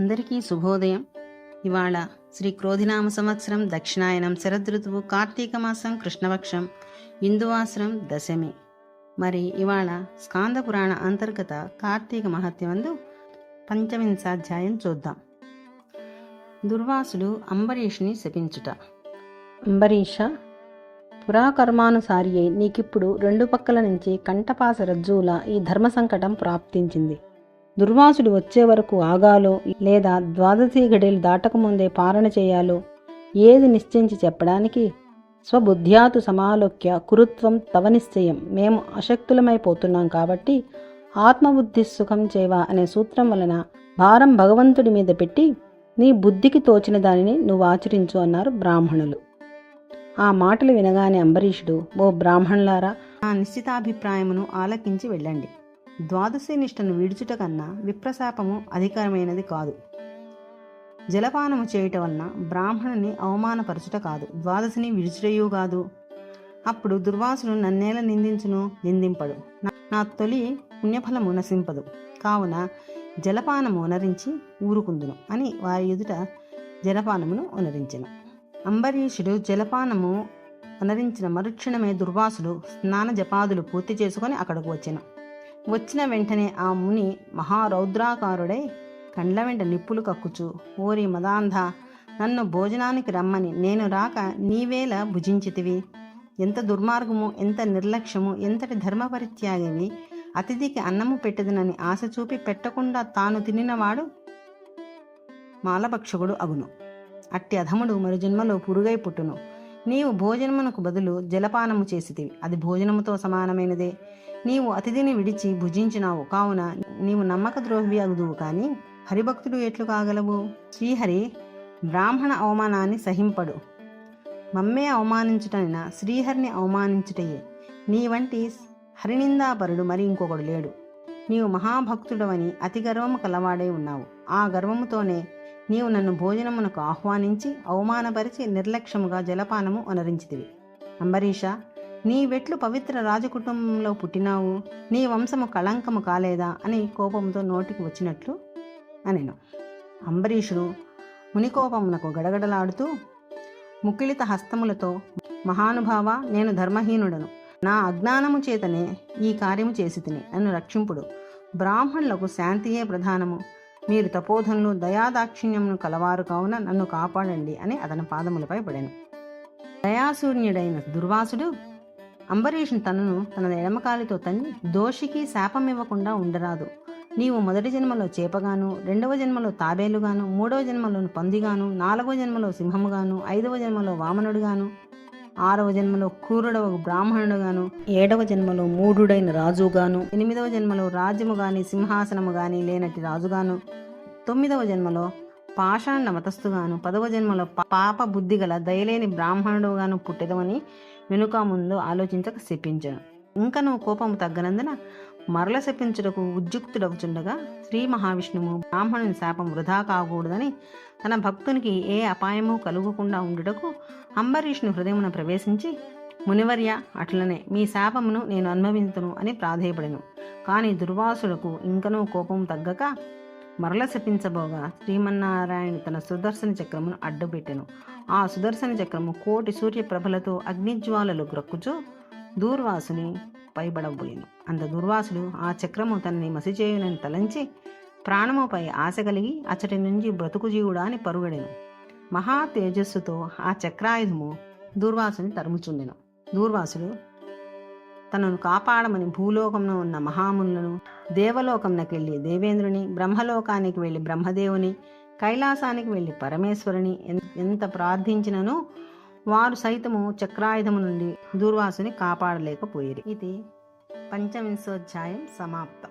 అందరికీ శుభోదయం. ఇవాళ శ్రీ క్రోధినామ సంవత్సరం దక్షిణాయనం శరదృతువు కార్తీక మాసం కృష్ణపక్షం ఇందువాసరం దశమి. మరి ఇవాళ స్కాంద పురాణ అంతర్గత కార్తీక మహత్యమందు పంచవింశాధ్యాయం చూద్దాం. దుర్వాసులు అంబరీష్ని శపించుట. అంబరీష పురాకర్మానుసారి అయి నీకిప్పుడు రెండు పక్కల నుంచి కంఠపాస రజ్జువుల ఈ ధర్మ సంకటం ప్రాప్తించింది. దుర్వాసుడు వచ్చే వరకు ఆగాలో లేదా ద్వాదశి గడియలు దాటకముందే పారణ చేయాలో ఏది నిశ్చయించి చెప్పడానికి? స్వబుద్ధ్యాతు సమాలోక్య కురుత్వం తవ నిశ్చయం. మేము అశక్తులమైపోతున్నాం కాబట్టి ఆత్మబుద్ధి సుఖం చేవా అనే సూత్రం వలన భారం భగవంతుడి మీద పెట్టి నీ బుద్ధికి తోచిన దానిని నువ్వు ఆచరించు అన్నారు బ్రాహ్మణులు. ఆ మాటలు వినగానే అంబరీషుడు ఓ బ్రాహ్మణులారా ఆ నిశ్చితాభిప్రాయమును ఆలకించి వెళ్ళండి. ద్వాదశి నిష్టను విడుచుట కన్నా విప్రశాపము అధికమైనది కాదు. జలపానము చేయుట వలన బ్రాహ్మణుని అవమానపరచుట కాదు. ద్వాదశిని విడుచుటయూ కాదు. అప్పుడు దుర్వాసుడు నన్నేల నిందించును నిందింపడు. నా- నా తొలి పుణ్యఫలము నశింపదు. కావున జలపానము ఉనరించి ఊరుకుందును అని వారి ఎదుట జలపానమును ఉనరించెను. అంబరీషుడు జలపానము ఉనరించిన మరుక్షణమే దుర్వాసుడు స్నాన జపాదులు పూర్తి చేసుకొని అక్కడకు వచ్చెను. వచ్చిన వెంటనే ఆ ముని మహారౌద్రాకారుడై కండ్ల వెంట నిప్పులు కక్కుచు ఓరి మదాంధ నన్ను భోజనానికి రమ్మని. నేను రాక నీవేల భుజించితివి. ఎంత దుర్మార్గము ఎంత నిర్లక్ష్యము ఎంతటి ధర్మపరిత్యాగివి అతిథికి అన్నము పెట్టదునని ఆశ చూపి పెట్టకుండా తాను తినినవాడు మాలభక్షకుడు అగును. అట్టి అధముడు మరు జన్మలో పురుగై పుట్టును. నీవు భోజనమునకు బదులు జలపానము చేసితివి. అది భోజనముతో సమానమైనదే. నీవు అతిథిని విడిచి భుజించినావు. కావున నీవు నమ్మక ద్రోహి అగుదువు. కానీ హరిభక్తుడు ఎట్లు కాగలవు? శ్రీహరి బ్రాహ్మణ అవమానాన్ని సహింపడు. మమ్మే అవమానించుటైనా శ్రీహరిని అవమానించుటయే. నీ వంటి హరినిందాపరుడు మరి ఇంకొకడు లేడు. నీవు మహాభక్తుడవని అతి గర్వము కలవాడై ఉన్నావు. ఆ గర్వముతోనే నీవు నన్ను భోజనమునకు ఆహ్వానించి అవమానపరిచి నిర్లక్ష్యముగా జలపానము అనరించితివి అంబరీష నీ వెట్లు పవిత్ర రాజకుటుంబంలో పుట్టినావు నీ వంశము కళంకము కాలేదా అని కోపంతో నోటికి వచ్చినట్లు అనెను. అంబరీషుడు మునికోపమునకు గడగడలాడుతూ ముకిలిత హస్తములతో మహానుభావ నేను ధర్మహీనుడను. నా అజ్ఞానము చేతనే ఈ కార్యము చేసి తిని నన్ను రక్షింపుడు. బ్రాహ్మణులకు శాంతియే ప్రధానము. మీరు తపోధనులు దయాదాక్షిణ్యమును కలవారు కావున నన్ను కాపాడండి అని అతని పాదములపై పడాను. దయాసూర్యుడైన దుర్వాసుడు అంబరీషుని తనను తన ఎడమకాలితో తన్ని దోషికి శాపం ఇవ్వకుండా ఉండరాదు. నీవు మొదటి జన్మలో చేపగాను రెండవ జన్మలో తాబేలుగాను మూడవ జన్మలో పందిగాను నాలుగవ జన్మలో సింహముగాను ఐదవ జన్మలో వామనుడుగాను ఆరవ జన్మలో క్రూరుడవ బ్రాహ్మణుడుగాను ఏడవ జన్మలో మూఢుడైన రాజుగాను ఎనిమిదవ జన్మలో రాజ్యము గాని సింహాసనము గాని లేనట్టి రాజుగాను తొమ్మిదవ జన్మలో పాషాండ మతస్థుగాను పదవ జన్మలో పాప బుద్ధి గల దయలేని బ్రాహ్మణుడుగాను పుట్టెదవని వెనుక ముందు ఆలోచించక శపించను. ఇంకా నువ్వు కోపము తగ్గనందున మరల శపించుటకు ఉద్యుక్తుడవుచుండగా శ్రీ మహావిష్ణువు బ్రాహ్మణుని శాపం వృధా కాకూడదని తన భక్తునికి ఏ అపాయము కలుగకుండా ఉండుటకు అంబరీష్ను హృదయమున ప్రవేశించి మునివర్య అట్లనే మీ శాపమును నేను అనుభవించును అని ప్రాధేయపడెను. కానీ దుర్వాసులకు ఇంకనూ కోపం తగ్గక మరల శపించబోగా శ్రీమన్నారాయణ తన సుదర్శన చక్రమును అడ్డుపెట్టెను. ఆ సుదర్శన చక్రము కోటి సూర్యప్రభలతో అగ్నిజ్వాలలు గ్రక్కుచు దూర్వాసుని పైబడబోయెను అంత దుర్వాసుడు ఆ చక్రము తనని మసిచేయునని తలంచి ప్రాణముపై ఆశ కలిగి అచ్చటి నుంచి బ్రతుకు జీవుడా అని పరుగడెను. మహా తేజస్సుతో ఆ చక్రాయుధము దూర్వాసుని తరుముచుండెను. దూర్వాసుడు తనను కాపాడమని భూలోకంలో ఉన్న మహామునులను దేవలోకంలోకి వెళ్ళి దేవేంద్రుని బ్రహ్మలోకానికి వెళ్ళి బ్రహ్మదేవుని కైలాసానికి వెళ్ళి పరమేశ్వరుని ఎంత ప్రార్థించినను వారు సైతము చక్రాయుధము నుండి దూర్వాసుని కాపాడలేకపోయేది. ఇది పంచవింశోధ్యాయం సమాప్తం.